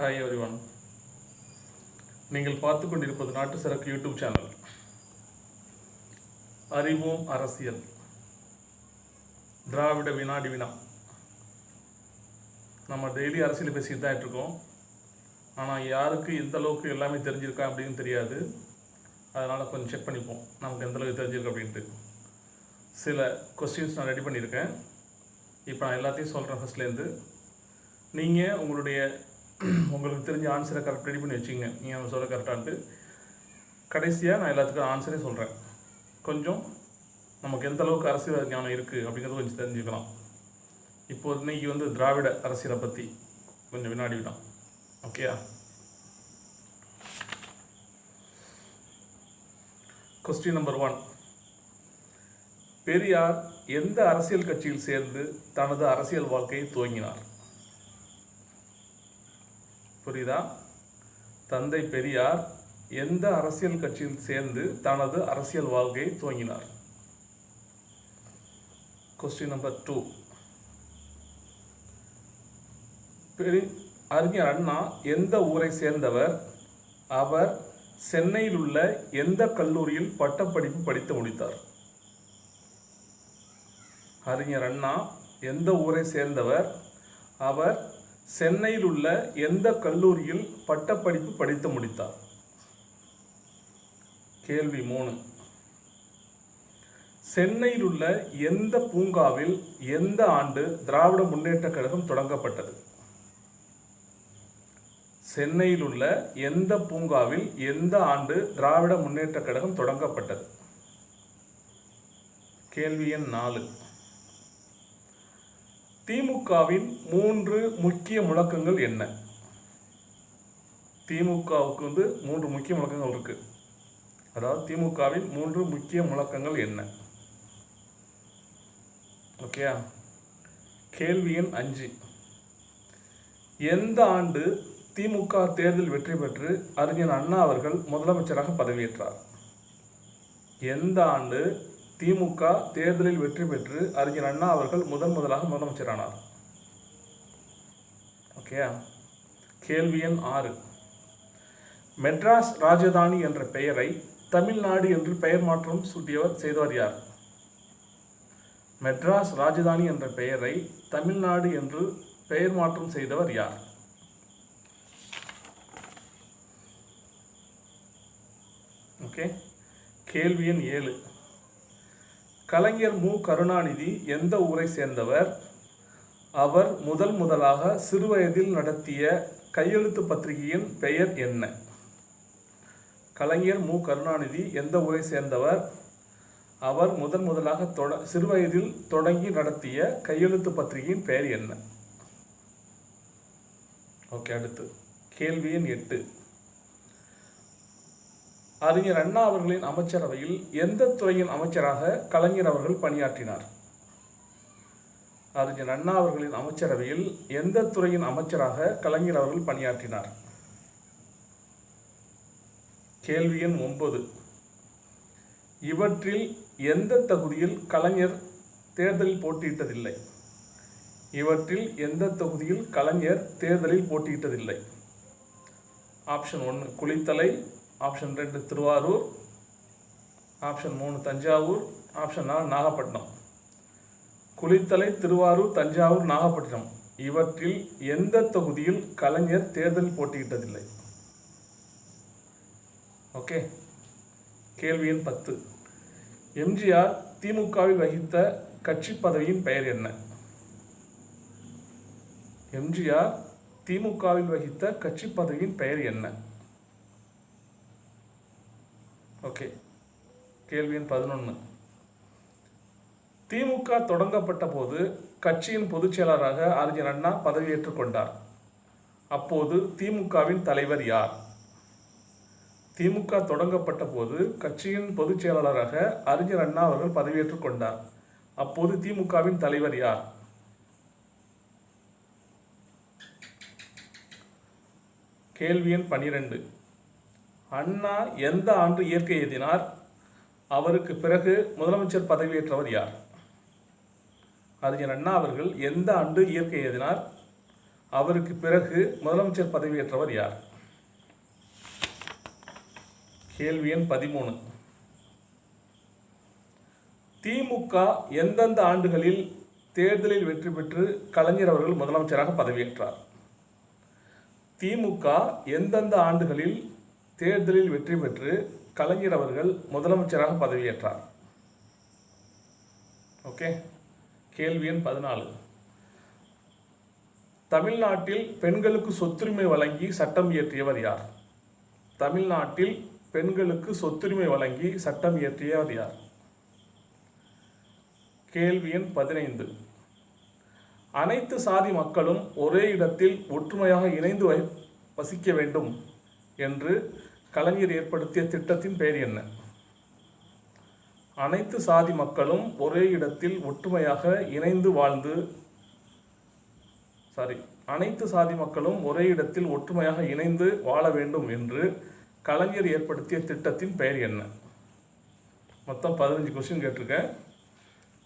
Hi everyone நீங்கள் பார்த்து கொண்டிருப்பது நாட்டு சரக்கு யூடியூப் சேனல். அறிவோம் அரசியல். திராவிட வினாடி வினா. நம்ம டெய்லி அரசியல் பேசிட்டு தான் இருக்கோம் ஆனால் யாருக்கு எந்த அளவுக்கு எல்லாமே தெரிஞ்சிருக்கா அப்படின்னு தெரியாது. அதனால் கொஞ்சம் செக் பண்ணிப்போம். நமக்கு எந்த அளவுக்கு தெரிஞ்சிருக்கு அப்படின்ட்டு. சில கொஸ்டின்ஸ் நான் ரெடி பண்ணியிருக்கேன். இப்போ நான் எல்லாத்தையும் சொல்கிறேன் ஃபஸ்ட்லேருந்து நீங்கள் உங்களுடைய உங்களுக்கு தெரிஞ்ச ஆன்சரை கரெக்ட் ரெடி பண்ணி வச்சுங்க நீங்கள் சொல்ல கரெக்டான்ட்டு கடைசியாக நான் எல்லாத்துக்கும் ஆன்சரே சொல்கிறேன் கொஞ்சம் நமக்கு எந்த அளவுக்கு அரசியல் ஞானம் இருக்குது அப்படிங்கிறது கொஞ்சம் தெரிஞ்சுக்கலாம். இப்போ இன்னைக்கு வந்து திராவிட அரசியலை பற்றி கொஞ்சம் வினாடி விடம் ஓகேயா கொஸ்டின் நம்பர் ஒன் பெரியார் எந்த அரசியல் கட்சியில் சேர்ந்து தனது அரசியல் வாழ்க்கையை துவங்கினார்? புரியுதா? தந்தை பெரியார் எந்த அரசியல் கட்சியில் சேர்ந்து தனது அரசியல் வாழ்க்கையை துவங்கினார்? கொஸ்டின் நம்பர் டூ பெரி அறிஞர் அண்ணா எந்த ஊரை சேர்ந்தவர்? அவர் சென்னையில் உள்ள எந்த கல்லூரியில் பட்டப்படிப்பு படித்து முடித்தார்? அறிஞர் அண்ணா எந்த ஊரை சேர்ந்தவர்? அவர் சென்னையில் உள்ள எந்த கல்லூரியில் பட்டப்படிப்பு படித்து முடித்தார்? கேள்வி மூணு. சென்னையில் உள்ள எந்த பூங்காவில் எந்த ஆண்டு திராவிட முன்னேற்றக் கழகம் தொடங்கப்பட்டது? சென்னையில் உள்ள எந்த பூங்காவில் எந்த ஆண்டு திராவிட முன்னேற்றக் கழகம் தொடங்கப்பட்டது? கேள்வி எண் நாலு. திமுகவின் மூன்று முக்கிய முழக்கங்கள் என்ன? திமுகவுக்கு வந்து மூன்று முக்கிய முழக்கங்கள் இருக்கு. அதாவது திமுகவின் மூன்று முக்கிய முழக்கங்கள் என்ன? ஓகேயா கேள்வி எண் அஞ்சு. எந்த ஆண்டு திமுக தேர்தல் வெற்றி பெற்று அறிஞர் அண்ணா அவர்கள் முதலமைச்சராக பதவியேற்றார்? எந்த ஆண்டு திமுக தேர்தலில் வெற்றி பெற்று அறிஞர் அண்ணா அவர்கள் முதன் முதலாக முதலமைச்சரானார். ஓகே கேள்வி எண் ஆறு. மெட்ராஸ் ராஜதானி என்ற பெயரை தமிழ்நாடு என்று பெயர் மாற்றம் சூட்டியவர் செய்தவர் யார்? மெட்ராஸ் ராஜதானி என்ற பெயரை தமிழ்நாடு என்று பெயர் மாற்றம் செய்தவர் யார்? ஓகே. கேள்வி எண் ஏழு. கலைஞர் மு. கருணாநிதி எந்த ஊரை சேர்ந்தவர்? அவர் முதல் முதலாக சிறுவயதில் நடத்திய கையெழுத்து பத்திரிகையின் பெயர் என்ன? கலைஞர் மு. கருணாநிதி எந்த ஊரை சேர்ந்தவர்? அவர் முதன் முதலாக தொட சிறுவயதில் தொடங்கி நடத்திய கையெழுத்து பத்திரிகையின் பெயர் என்ன? ஓகே அடுத்து. கேள்வி எண் எட்டு. அறிஞர் அண்ணா அவர்களின் அமைச்சரவையில் எந்த துறையின் அமைச்சராக கலைஞர் அவர்கள் பணியாற்றினார்? அறிஞர் அண்ணா அவர்களின் அமைச்சரவையில் எந்த துறையின் அமைச்சராக கலைஞர் அவர்கள் பணியாற்றினார்? கேள்வி எண் ஒன்பது. இவற்றில் எந்த தகுதியில் கலைஞர் தேர்தலில் போட்டியிட்டதில்லை? இவற்றில் எந்த தொகுதியில் கலைஞர் தேர்தலில் போட்டியிட்டதில்லை? ஆப்ஷன் ஒன்று குளித்தலை ஆப்ஷன் ரெண்டு திருவாரூர் ஆப்ஷன் மூணு தஞ்சாவூர் ஆப்ஷன் நாலு நாகப்பட்டினம். குளித்தலை திருவாரூர் தஞ்சாவூர் நாகப்பட்டினம். இவற்றில் எந்த தொகுதியில் கலைஞர் தேர்தல் போட்டியிட்டதில்லை? ஓகே. கேள்வி எண் பத்து. எம்ஜிஆர் திமுகவில் வகித்த கட்சி பதவியின் பெயர் என்ன? எம்ஜிஆர் திமுகவில் வகித்த கட்சி பதவியின் பெயர் என்ன? ஓகே. கேள்வியின் பதினொன்று திமுக தொடங்கப்பட்ட போது கட்சியின் பொதுச் செயலாளராக அறிஞர் அண்ணா பதவியேற்றுக் கொண்டார். அப்போது திமுகவின் தலைவர் யார்? திமுக தொடங்கப்பட்ட போது கட்சியின் பொதுச் செயலாளராக அறிஞர் அண்ணா அவர்கள் பதவியேற்றுக் கொண்டார். அப்போது திமுகவின் தலைவர் யார்? கேள்வி எண் அண்ணா எந்த ஆண்டு இயற்கை எழுதினார்? அவருக்கு பிறகு முதலமைச்சர் பதவியேற்றவர் யார்? அறிஞர் அண்ணா அவர்கள் எந்த ஆண்டு இயற்கை எழுதினார்? அவருக்கு பிறகு முதலமைச்சர் பதவியேற்றவர் யார்? கேள்வி எண் பதிமூணு. திமுக எந்தெந்த ஆண்டுகளில் தேர்தலில் வெற்றி பெற்று கலைஞர் அவர்கள் முதலமைச்சராக பதவியேற்றார்? திமுக எந்தெந்த ஆண்டுகளில் தேர்தலில் வெற்றி பெற்று கலைஞர் அவர்கள் முதலமைச்சராக பதவியேற்றார். ஓகே கேள்வி எண் பதினாலு. தமிழ்நாட்டில் பெண்களுக்கு சொத்துரிமை வழங்கி சட்டம் இயற்றியவர் யார்? தமிழ்நாட்டில் பெண்களுக்கு சொத்துரிமை வழங்கி சட்டம் இயற்றியவர் யார்? கேள்வி எண் பதினைந்து. அனைத்து சாதி மக்களும் ஒரே இடத்தில் ஒற்றுமையாக இணைந்து வசிக்க வேண்டும். என்று கலைஞர் ஏற்படுத்திய திட்டத்தின் பெயர் என்ன? அனைத்து சாதி மக்களும் ஒரே இடத்தில் ஒற்றுமையாக இணைந்து வாழ்ந்து சாரி அனைத்து சாதி மக்களும் ஒரே இடத்தில் ஒற்றுமையாக இணைந்து வாழ வேண்டும் என்று கலைஞர் ஏற்படுத்திய திட்டத்தின் பெயர் என்ன? மொத்தம் பதினஞ்சு கொஸ்டின் கேட்டிருக்கேன்.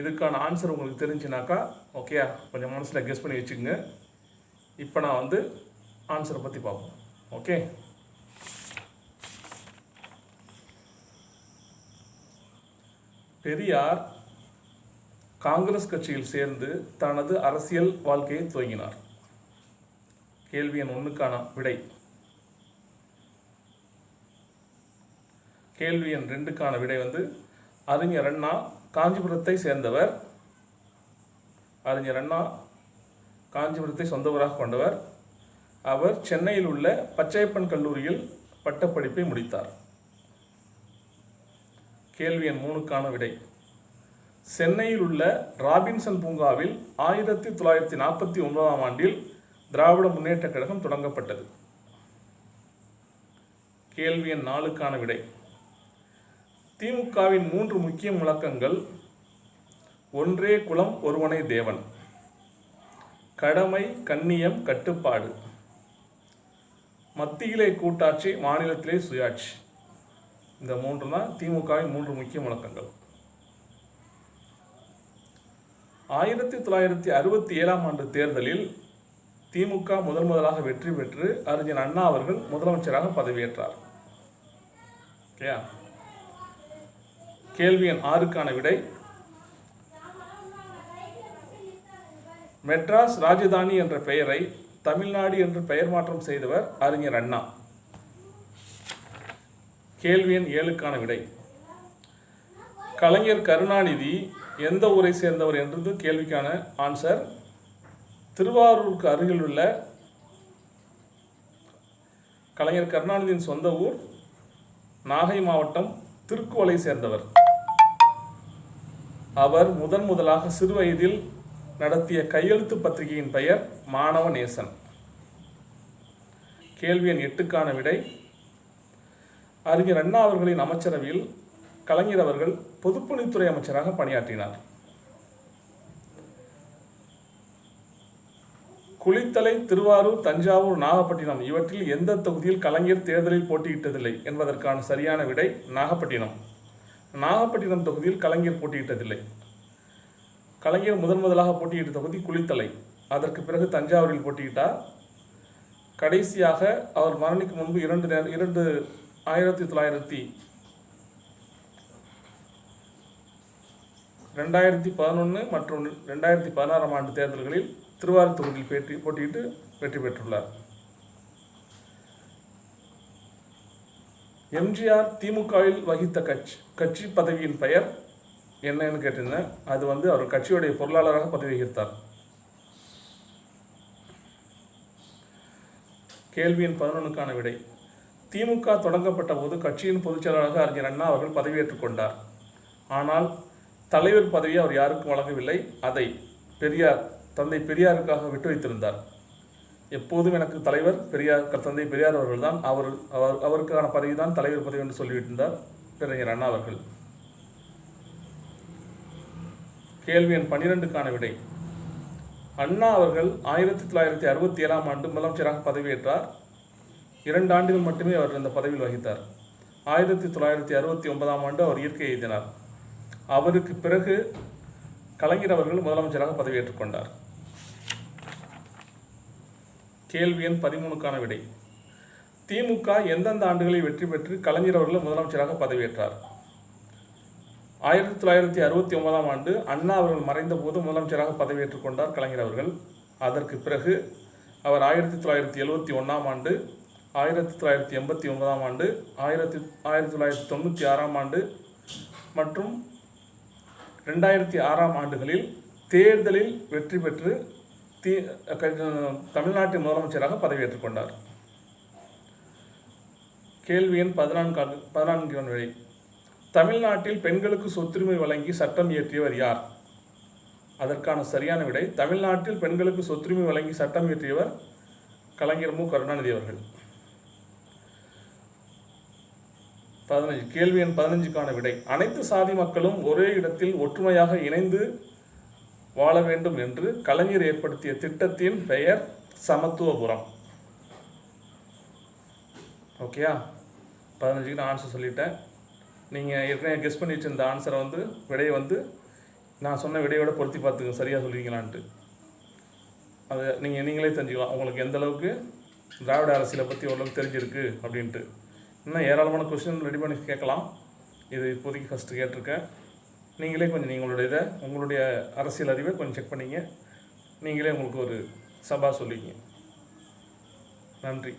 இதுக்கான ஆன்சர் உங்களுக்கு தெரிஞ்சுனாக்கா ஓகேயா கொஞ்சம் மனசில் கெஸ் பண்ணி வச்சுக்கோங்க. இப்போ நான் வந்து ஆன்சரை பற்றி பார்ப்போம். ஓகே பெரியார் காங்கிரஸ் கட்சியில் சேர்ந்து தனது அரசியல் வாழ்க்கையை துவங்கினார். கேள்வி எண் ஒன்றுக்கான விடை. கேள்வி எண் ரெண்டுக்கான விடை வந்து அறிஞர் அண்ணா காஞ்சிபுரத்தை சேர்ந்தவர். அறிஞர் அண்ணா காஞ்சிபுரத்தை சொந்த ஊராக கொண்டவர். அவர் சென்னையில் உள்ள பச்சையப்பன் கல்லூரியில் பட்டப்படிப்பை முடித்தார். கேள்வி எண் மூணுக்கான விடை. சென்னையில் உள்ள ராபின்சன் பூங்காவில் ஆயிரத்தி தொள்ளாயிரத்தி நாற்பத்தி ஒன்பதாம் ஆண்டில் திராவிட முன்னேற்றக் கழகம் தொடங்கப்பட்டது. கேள்வி எண் நாலுக்கான விடை. திமுகவின் மூன்று முக்கிய முழக்கங்கள். ஒன்றே குலம் ஒருவனை தேவன். கடமை கண்ணியம் கட்டுப்பாடு. மத்தியிலே கூட்டாட்சி மாநிலத்திலே சுயாட்சி. இந்த மூன்று தான் திமுகவின் மூன்று முக்கிய முழக்கங்கள். ஆயிரத்தி தொள்ளாயிரத்தி அறுபத்தி ஏழாம் ஆண்டு தேர்தலில் திமுக முதல் முதலாக வெற்றி பெற்று அறிஞர் அண்ணா அவர்கள் முதலமைச்சராக பதவியேற்றார். ஓகேயா கேள்வி எண் ஆறுக்கான விடை. மெட்ராஸ் ராஜதானி என்ற பெயரை தமிழ்நாடு என்று பெயர் மாற்றம் செய்தவர் அறிஞர் அண்ணா. கேள்வி எண் ஏழுக்கான விடை. கலைஞர் கருணாநிதி எந்த ஊரை சேர்ந்தவர் என்றது கேள்விக்கான ஆன்சர் திருவாரூருக்கு அருகில் உள்ள கலைஞர் கருணாநிதியின் சொந்த ஊர் நாகை மாவட்டம் திருக்குவலை சேர்ந்தவர். அவர் முதன் முதலாக சிறுவயதில் நடத்திய கையெழுத்து பத்திரிகையின் பெயர் மாணவ நேசன். கேள்வி எண் எட்டுக்கான விடை அறிஞர் அண்ணா அவர்களின் அமைச்சரவையில் கலைஞர் அவர்கள் பொதுப்பணித்துறை அமைச்சராக பணியாற்றினார். குளித்தலை திருவாரூர் தஞ்சாவூர் நாகப்பட்டினம் இவற்றில் எந்த தொகுதியில் கலைஞர் தேர்தலில் போட்டியிட்டதில்லை என்பதற்கான சரியான விடை நாகப்பட்டினம். நாகப்பட்டினம் தொகுதியில் கலைஞர் போட்டியிட்டதில்லை. கலைஞர் முதன் முதலாக போட்டியிட்ட தொகுதி குளித்தலை. அதற்கு பிறகு தஞ்சாவூரில் போட்டியிட்டார். கடைசியாக அவர் மரணிக்கு முன்பு இரண்டு நே- இரண்டு ஆயிரத்தி தொள்ளாயிரத்தி ரெண்டாயிரத்தி பதினொன்று மற்றும் ரெண்டாயிரத்தி பதினாறாம் ஆண்டு தேர்தல்களில் திருவாரூர் தொகுதியில் பேட்டி போட்டியிட்டு வெற்றி பெற்றுள்ளார். எம்ஜிஆர் திமுகவில் வகித்த கட்சி கட்சி பதவியின் பெயர் என்னன்னு கேட்டிருந்தேன். அது வந்து அவர் கட்சியுடைய பொருளாளராக பதவி வகித்தார் கேள்வியின் பதினொன்றுக்கான விடை. திமுக தொடங்கப்பட்ட போது கட்சியின் பொதுச் செயலாளராக அறிஞர் அண்ணா அவர்கள் பதவியேற்றுக் கொண்டார். ஆனால் தலைவர் பதவியை அவர் யாருக்கும் வழங்கவில்லை. அதை பெரியார் தந்தை பெரியாருக்காக விட்டு வைத்திருந்தார். எப்போதும் எனக்கு தலைவர் பெரியார் தந்தை பெரியார் அவர்கள் தான் அவர் அவர் அவருக்கான பதவி தான் தலைவர் பதவி என்று சொல்லிவிட்டிருந்தார் பேரறிஞர் அண்ணா அவர்கள். கேள்வி எண் பன்னிரெண்டுக்கான விடை. அண்ணா அவர்கள் ஆயிரத்தி தொள்ளாயிரத்தி அறுபத்தி ஏழாம் ஆண்டு முதலமைச்சராக பதவியேற்றார். இரண்டு ஆண்டுகள் மட்டுமே அவர் இந்த பதவியில் வகித்தார். ஆயிரத்தி தொள்ளாயிரத்தி அறுபத்தி ஒன்பதாம் ஆண்டு அவர் இயற்கை எழுதினார் அவருக்கு பிறகு கலைஞர் அவர்கள் முதலமைச்சராக பதவியேற்றுக் கொண்டார். கேள்வி எண் பதிமூணுக்கான விடை. திமுக எந்தெந்த ஆண்டுகளில் வெற்றி பெற்று கலைஞர் அவர்கள் முதலமைச்சராக பதவியேற்றார்? ஆயிரத்தி தொள்ளாயிரத்தி அறுபத்தி ஒன்பதாம் ஆண்டு அண்ணா அவர்கள் மறைந்த போது முதலமைச்சராக பதவியேற்றுக் கொண்டார் கலைஞர் அவர்கள். அதற்கு பிறகு அவர் ஆயிரத்தி தொள்ளாயிரத்தி எழுபத்தி ஒன்றாம் ஆண்டு ஆயிரத்தி தொள்ளாயிரத்தி எண்பத்தி ஒன்பதாம் ஆண்டு ஆயிரத்தி ஆயிரத்தி தொள்ளாயிரத்தி தொண்ணூற்றி ஆறாம் ஆண்டு மற்றும் ரெண்டாயிரத்தி ஆறாம் ஆண்டுகளில் தேர்தலில் வெற்றி பெற்று தி தமிழ்நாட்டின் முதலமைச்சராக பதவியேற்றுக் கொண்டார். கேள்வி எண் பதினான்கு பதினான்கு விடை தமிழ்நாட்டில் பெண்களுக்கு சொத்துரிமை வழங்கி சட்டம் இயற்றியவர் யார்? அதற்கான சரியான விடை தமிழ்நாட்டில் பெண்களுக்கு சொத்துரிமை வழங்கி சட்டம் இயற்றியவர் கலைஞர் மு. கருணாநிதி அவர்கள். பதினஞ்சு கேள்வி எண் பதினஞ்சுக்கான விடை. அனைத்து சாதி மக்களும் ஒரே இடத்தில் ஒற்றுமையாக இணைந்து வாழ வேண்டும் என்று கலைஞர் ஏற்படுத்திய திட்டத்தின் பெயர் சமத்துவபுரம். ஓகேயா பதினஞ்சுக்கு நான் ஆன்சர் சொல்லிட்டேன். நீங்கள் ஏற்கனவே கெஸ் பண்ணி வச்சிருந்த ஆன்சரை வந்து விடையை வந்து நான் சொன்ன விடையோட பொருத்தி பார்த்துங்க சரியாக சொல்லுவீங்களான்ட்டு அது நீங்கள் நீங்களே தெரிஞ்சுக்கலாம். உங்களுக்கு எந்த அளவுக்கு திராவிட அரசியலை பற்றி ஓரளவுக்கு தெரிஞ்சிருக்கு அப்படின்ட்டு. இன்னும் ஏராளமான கொஸ்டின் ரெடி பண்ணி கேட்கலாம். இது இப்போதைக்கு ஃபஸ்ட்டு கேட்டிருக்கேன். நீங்களே கொஞ்சம் நீங்களுடைய இதை உங்களுடைய அரசியல் அறிவை கொஞ்சம் செக் பண்ணிங்க. நீங்களே உங்களுக்கு ஒரு சபா சொல்லிங்க நன்றி.